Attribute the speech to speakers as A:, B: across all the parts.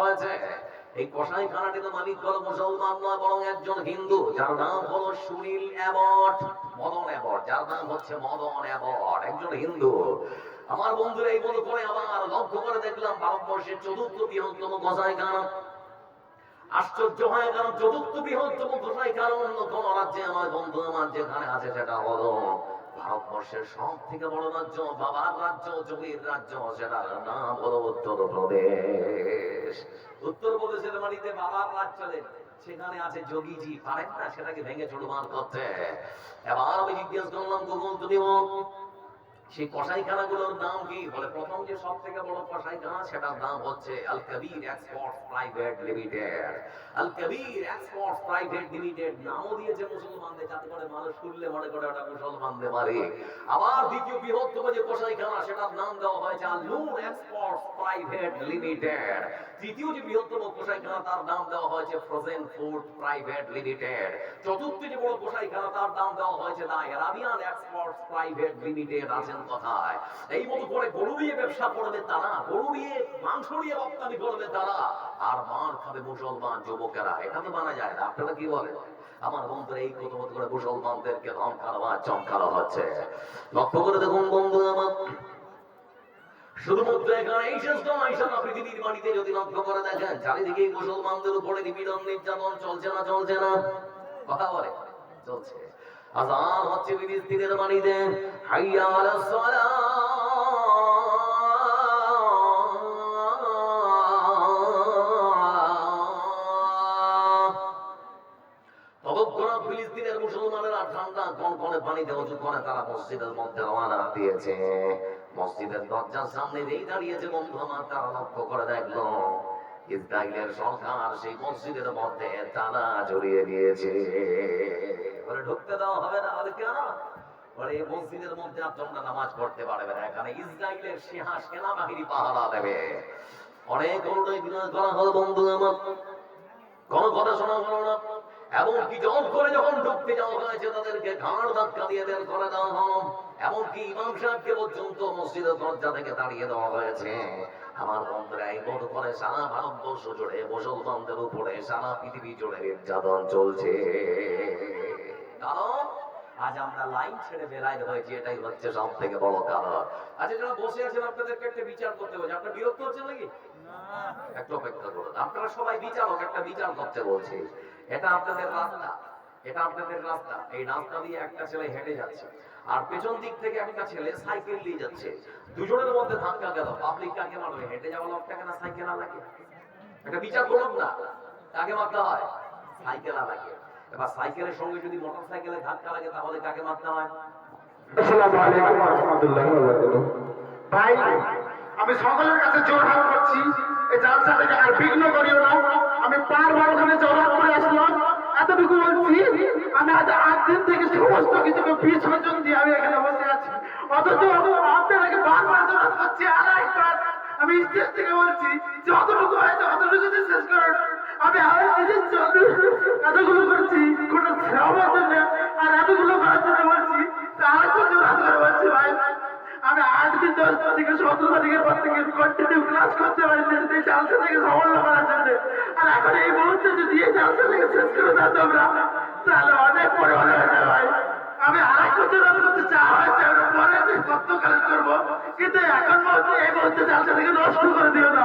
A: হয়েছে। এই তো মালিক হলো মুসলমান নয়, বরং একজন হিন্দু, যার নাম হলো সুনীল অ্যাবট, মদন অ্যাবট, যার নাম হচ্ছে মদন অ্যাবট, একজন হিন্দু। আমার বন্ধুরা, এই বলে করে আবার লক্ষ্য করে দেখলাম ভারতবর্ষের চতুর্থ বৃহত্তম কসাইখানা আশ্চর্য হয়, কারণ চতুর্থ বৃহত্তম কসাইখানা অন্য কোন রাজ্যে আমার বন্ধু আমার, যেখানে আছে সেটা হলো ভারতবর্ষের সব থেকে বড় রাজ্য, বাবার রাজ্য জমির রাজ্য সেটার নাম হলো উত্তর প্রদেশ উত্তর প্রদেশের মাটিতে বাবার রাজ্য সেখানে আছে যোগীজি পারেন না সেটাকে ভেঙে চুরমার করতে এবার আমি জিজ্ঞেস করলাম, গুগল, তুমি সেই কসাইখানাগুলোর নাম কি? বলে প্রথম যে সব থেকে বড় কসাইখানা সেটার নাম হচ্ছে Al Kabir export private limited. Al Kabir export private limited নামও দিয়েছে মুসলমানদের, যাতে করে মানুষ শুনলে মনে করে ওটা আবার দ্বিতীয় বৃহত্তম যে কসাইখানা সেটার নাম দেওয়া হয়েছে এক্সপোর্ট প্রাইভেট লিমিটেড। তৃতীয় যে বৃহত্তম কসাইখানা তার নাম দেওয়া হয়েছে ফ্রোজেন ফুড প্রাইভেট লিমিটেড। চতুর্থ যে বড় কসাইখানা তার নাম দেওয়া হয়েছে the Arabian export private limited এই মতো করে গরু দিয়ে ব্যবসা করবে তারা, গরু দিয়ে মাংস দিয়ে রপ্তানি করবে তারা। আর মার খাবে মুসলমান যুবকেরা, এটা তো মানা যায় না। আপনারা কি আমার বন্ধুরা এই করে মুসলমানদেরকে ধমকানো চমকানো হচ্ছে। লক্ষ্য করে দেখুন বন্ধু আমার। শুধুমাত্র এখানে এই শেষ পৃথিবীর মাটিতে যদি লক্ষ্য করে দেখেন, চারিদিকে মুসলমানদের উপরে নিপীড়ন, নির্যাতন চলছে না চলছে না। কথা বলে, চলছে। আজান হচ্ছে ফিলিস্তিনের দিয়েছে। মসজিদের দরজার সামনে যেই দাঁড়িয়েছে বন্ধু আমার, তারা লক্ষ্য করে দেখল ইসরায়েলের সরকার সেই মসজিদের মধ্যে তালা জড়িয়ে দিয়েছে। বলে ঢুকতে দেওয়া হবে না বলে কেন? বলে, এই মসজিদের মধ্যে আর তোমরা নামাজ পড়তে পারবে না। এখানে ইসরায়েলের সিংহা সেনাবাহিনী পাহারা দেবে। অনেক অনুযায়ী বিনয় করা হলো বন্ধু আমার। কোন কথা শোনা হলো না। এমনকি জল করে যখন ঢুকতে যাওয়া হয়েছে, তাদেরকে ঘাড় ধাক্কা দিয়ে বের করে দেওয়া হলো। এমনকি ইমাম সাহেবকে পর্যন্ত মসজিদের দরজা থেকে তাড়িয়ে দেওয়া হয়েছে। আমার বন্ধুরা, এই মতো করে সারা ভারতবর্ষ জুড়ে মুসলমানদের উপরে, সারা পৃথিবী জুড়ে নির্যাতন চলছে। কারণ আজ আমরা লাইন ছেড়ে বেড়াই হয়েছি এটাই হচ্ছে সব থেকে বড় কারণ। আচ্ছা যারা বসে আছেন আপনাদেরকে একটা বিচার করতে হবে আপনার বিরক্ত হচ্ছে নাকি? একটু অপেক্ষা করুন। আপনারা সবাই বিচারক একটা বিচার করতে বলছি। এটা আপনাদের রাস্তা। এটা আপনাদের রাস্তা। এই রাস্তা দিয়ে একটা ছেলে হেঁটে যাচ্ছে। আর পেছন দিক থেকে একটা ছেলে সাইকেল দিয়ে যাচ্ছে। দুজনের মধ্যে ধাক্কা গেল। পাবলিক কাকে মারবে? হেঁটে যাওয়া লোকটাকে না সাইকেল আলাকে? এটা বিচার করুন না। কাকে মারতে হয়? সাইকেল আলাকে। এবার সাইকেলের সঙ্গে যদি মোটর সাইকেলে ধাক্কা লাগে, তাহলে কাকে মারতে হয়?
B: ভাই, আমি সকলের কাছে জোর হাত করছি। এই আর বিঘ্ন করিও না। আমি ওখানে করে আসলাম। এতটুকু বলছি, আমি আজ আট দিন থেকে সমস্ত দিয়ে আমি এখানে বসে আছি। অথচ আপনাদেরকে বারবার জোরহাত করছি আর একবার আমি স্টেজ থেকে বলছি, যতটুকু হয়েছে অতটুকুতে শেষ করুন। আমি আর এতগুলো করছি, কোনো শ্রমের জন্য। আর এতগুলো করার জন্য বলছি, তার প্রচুর হাত করে বলছি, ভাই, আমি আট দিন দশ তারিখে, সতেরো তারিখের পর থেকে কন্টিনিউ ক্লাস করতে পারি এই জালসা থেকে সামান্য করার জন্য। আর এখন এই মুহূর্তে যদি এই জালসা থেকে শেষ করে দাও তোমরা, তাহলে অনেক পরে অনেক হয়ে ভাই। আমি আরেক বছর আমি করতে চা হয়েছে পরে কত কাজ করব। কিন্তু এখন মুহূর্তে এই মুহূর্তে জালসা থেকে নষ্ট করে দিও না।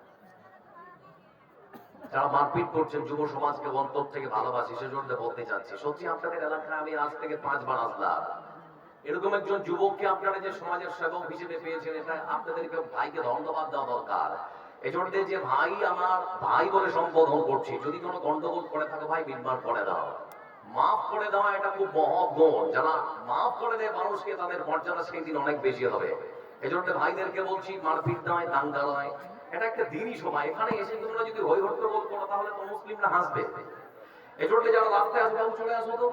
A: যারা মারপিট করছেন যুব সমাজকে অন্তর থেকে ভালোবাসি, সেজন্য বলতে চাচ্ছি। সত্যি আপনাদের এলাকায় আমি আজ থেকে পাঁচবার আসলাম। এরকম একজন যুবককে আপনারা যে সমাজের সেবক হিসেবে পেয়েছেন, এটা আপনাদেরকে ভাইকে ধন্যবাদ দেওয়া দরকার। এজন্য যে ভাই আমার ভাই বলে সম্বোধন করছি, যদি কোনো গন্ডগোল করে থাকে ভাই বিনবার করে দাও। মাফ করে দেওয়া এটা খুব মহৎ যারা মাফ করে দেয় মানুষকে, তাদের মর্যাদা সেই দিন অনেক বেশি হবে। এজন্য ভাইদেরকে বলছি, মারপিট নয়, দাঙ্গা নয়। এটা একটা দিনই সময় এখানে এসে তোমরা যদি হই হট্টগোল করো, তাহলে তো মুসলিমরা হাসবে। এই জন্য যারা রাস্তায় আসো, বাবু চলে আসো তো।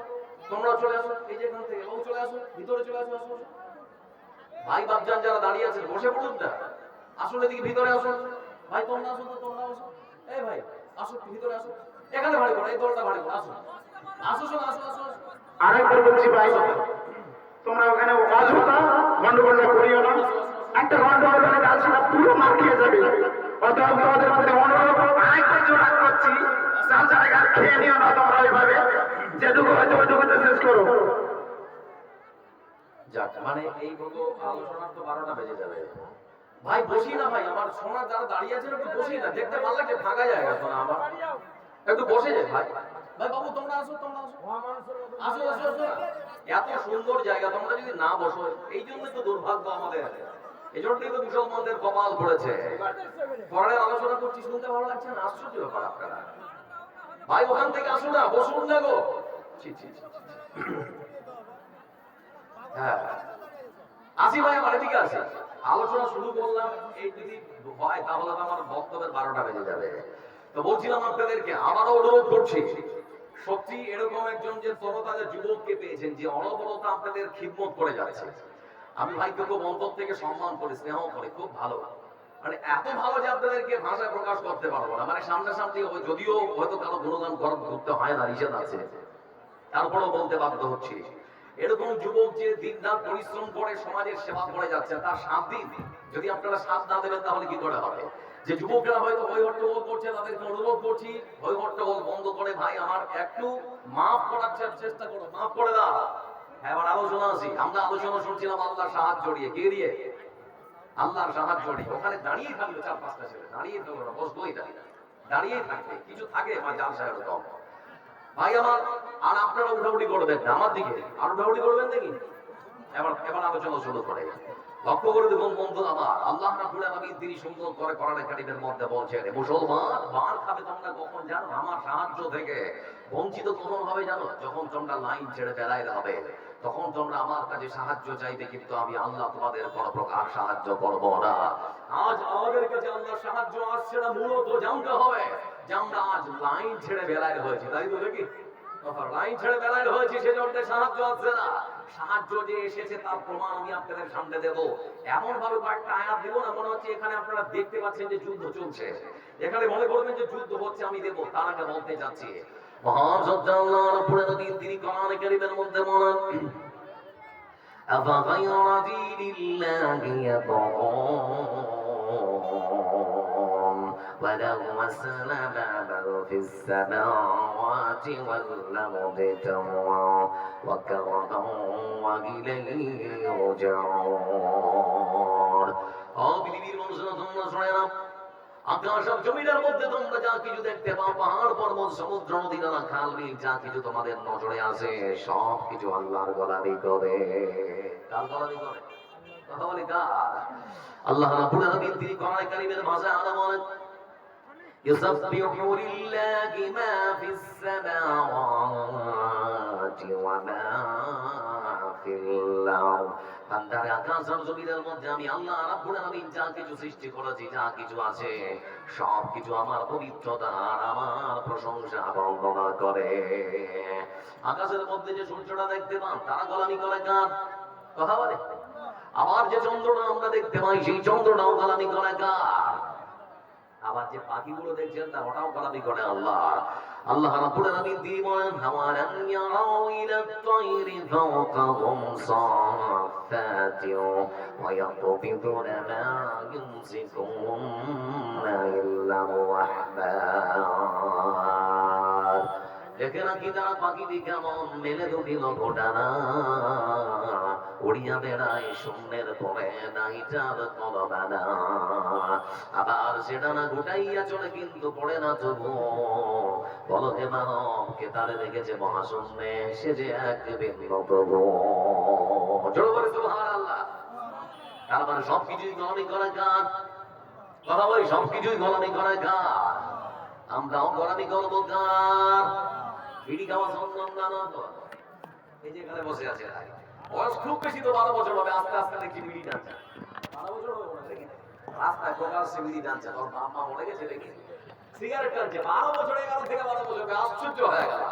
A: তোমরা চলে আসো। এই যে এখান থেকে, বাবু চলে আসো। ভিতরে চলে আসো আসো। আসো। ভাই, বাপজান যারা দাঁড়িয়ে আছেন বসে পড়ুন না আসলে এদিকে, ভিতরে আসুন। ভাই, তোমরা আসো তো, তোমরা আসো। এই ভাই, আসো, ভিতরে আসো। এখানে ভাড়ি করো, এই দলটা ভাড়ি করো, আসো। আসো শোনো আসো আসো আসো।
B: আরেকবার বলছি ভাই, তোমরা ওখানে অযথা গন্ডগোলটা করিও না। একটা গন্ডগোল হলে গাছটা পুরো মাখিয়ে যাবে। অতএব তোমাদের মধ্যে অনুরোধ জোর রাগ করছি। চাল চালে খেয়ে নিও না তোমরা ওইভাবে। যেটুকু হয়তো ওইটুকুতে শেষ করো।
A: যাক মানে এই মতো আলোচনার তো বারোটা বেজে যাবে। ভাই, বসি না ভাই, আমার সোনার যারা দাঁড়িয়ে আছেন একটু বসি না। দেখতে ভালো লাগছে ফাঁকা জায়গা তো না আমার? একটু বসে যায় ভাই। ভাই বাবু, তোমরা আসো তোমরা আসো। আসো আসো এত সুন্দর জায়গা, তোমরা যদি না বসো, এই জন্য তো দুর্ভাগ্য আমাদের। এই মুসলমানদের কপাল পড়েছে। আলোচনা করছি, শুনতে ভালো লাগছে না? আশ্চর্য ব্যাপার আপনারা। ভাই, ওখান থেকে আসো না, বসুন না গো। হ্যাঁ। আসি ভাই, আমার এদিকে আসি। আলোচনা শুরু করলাম, এই যদি হয় তাহলে তো আমার বক্তব্যের বারোটা বেজে যাবে। তো বলছিলাম আপনাদেরকে, আবারও অনুরোধ করছি, সত্যি এরকম একজন যে তরতাজা যুবককে পেয়েছেন, যে অনবরত আপনাদের খিদমত করে যাচ্ছে। আমি ভাইকে খুব অন্তর থেকে সম্মান করি, স্নেহ করি, খুব ভালো মানে এত ভালো যে আপনাদেরকে ভাষায় প্রকাশ করতে পারব না। মানে সামনাসামনি যদিও হয়তো কারও গুণগান গরম করতে হয় না, নিষেধ আছে। তারপরেও বলতে বাধ্য হচ্ছি। এরকম যুবক যে দিন রাত পরিশ্রম করে সমাজের সেবা করে যাচ্ছে, তার সাত দিন। যদি আপনারা সাথ না দেবেন, তাহলে কি করে হবে? যে যুবকরা হয়তো হই হট্টগোল করছে তাদেরকে অনুরোধ করছি হই হট্টগোল বন্ধ করে, ভাই, আমার একটু মাফ করার চেষ্টা করো, মাফ করে দাও। হ্যাঁ, এবার আলোচনা আমরা আলোচনা শুনছিলাম আল্লাহর সাহায্য কে দিয়ে আল্লাহর সাহায্য ওখানে দাঁড়িয়ে থাকল চার পাঁচটা ছেলে দাঁড়িয়ে থাকল না বসবোই দাঁড়িয়ে দাঁড়িয়ে থাকবে। কিছু থাকে আমার জাল সাহেব কম ভাই আমার আর আপনারা উঠাউটি করবেন না আমার দিকে। আর উঠাউটি করবেন নাকি? এবার এবার আলোচনা শুরু করে লক্ষ্য করে দেখুন বন্ধু আমার, আল্লাহ রাব্বুল আলামিন তিনি সুন্দর করে কোরআন কারিমের মধ্যে বলছেন মুসলমান, মার খাবে তোমরা কখন জানো? আমার সাহায্য থেকে। বঞ্চিত কখন হবে জানো? যখন তোমরা লাইন ছেড়ে বেড়াইতে হবে। তখন তোমরা আমার কাছে সাহায্য চাইবে, কিন্তু আমি আল্লাহ তোমাদের কোনো প্রকার সাহায্য করব না। আজ আমাদের কাছে আল্লাহ সাহায্য আসছে না, মূলত জানতে হবে যে আমরা আজ লাইন ছেড়ে বেড়াইতে হয়েছে, তাই তো দেখি? লাইন ছেড়ে হয়েছে সাহায্য না। সাহায্য যে এসেছে তার প্রমাণ আমি আপনাদের সামনে দেব। এমন ভাবে কয়েকটা আয়াত দেবো না, মনে হচ্ছে এখানে আপনারা দেখতে পাচ্ছেন যে যুদ্ধ চলছে। এখানে মনে করবেন যে যুদ্ধ হচ্ছে, আমি দেবো, তার আগে বলতে যাচ্ছি। তিনি কোরআন কারীমের মধ্যে বলেন أفغير دين الله يبغون وله أسلم من في السماوات والأرض ترى وكرها وإليه يرجعون أو بلي بير منزلة الله নাও আকাশ আর জমিনের মধ্যে তোমরা যা কিছু দেখতে পাও পাহাড় পর্বত সমুদ্র নদী নানা খাল বিল যা কিছু তোমাদের নজরে আসে সব কিছু আল্লাহর গোলামি করে কার গোলামি করে কথা বলি কার আল্লাহ রাব্বুল আলামিন তিনি কোরআন কারীমের ভাষায় আরো বলেন يسبح لله ما في السماوات وما في الأرض আকাশ আর মধ্যে আমি আল্লাহ রাব্বুল আলামিন যা কিছু সৃষ্টি করেছি, যা কিছু আছে সব কিছু আমার পবিত্রতা আর আমার প্রশংসা বর্ণনা করে। আকাশের মধ্যে যে সূর্যটা দেখতে পান, তারা গোলামি করে কার? কথা বলে? আবার যে চন্দ্রটা আমরা দেখতে পাই, সেই চন্দ্রটাও গোলামি করে কার? আবার যে পাখিগুলো দেখছেন না, ওটাও গোলাপি করে আল্লাহ। আল্লাহ রাব্বুল আলামিন দিমান বলেন হাওয়ালাম ইয়ারাউ ইলা তাইরি ফাওকাহুম ওয়া মা ইল্লা দেখে নাকি তারা পাখিটি কেমন মেলে লঘোটানা উড়িয়া বেড়ায় শূন্যের পরে নাইটার কলবানা আবার সেটা না চলে কিন্তু পড়ে না তবু। হে মানব, কে তারে সে যে এক প্রভু। জোর করে সুবহানাল্লাহ। তার মানে সবকিছুই গণনি করে কার কথা বলি, সবকিছুই গণনি করে কার আমরাও গরামি করব কার বিড়ি খাওয়া সন্তান এই যে এখানে বসে আছে। বয়স খুব বেশি তো বারো বছর হবে, আস্তে আস্তে দেখছি বিড়ি টানছে বারো বছর হবে দেখি। রাস্তায় প্রকাশ্যে বিড়ি টানছে বাপ মা মরে গেছে দেখি। সিগারেট টানছে বারো বছর এগারো থেকে বারো বছর, আশ্চর্য হয়ে গেল।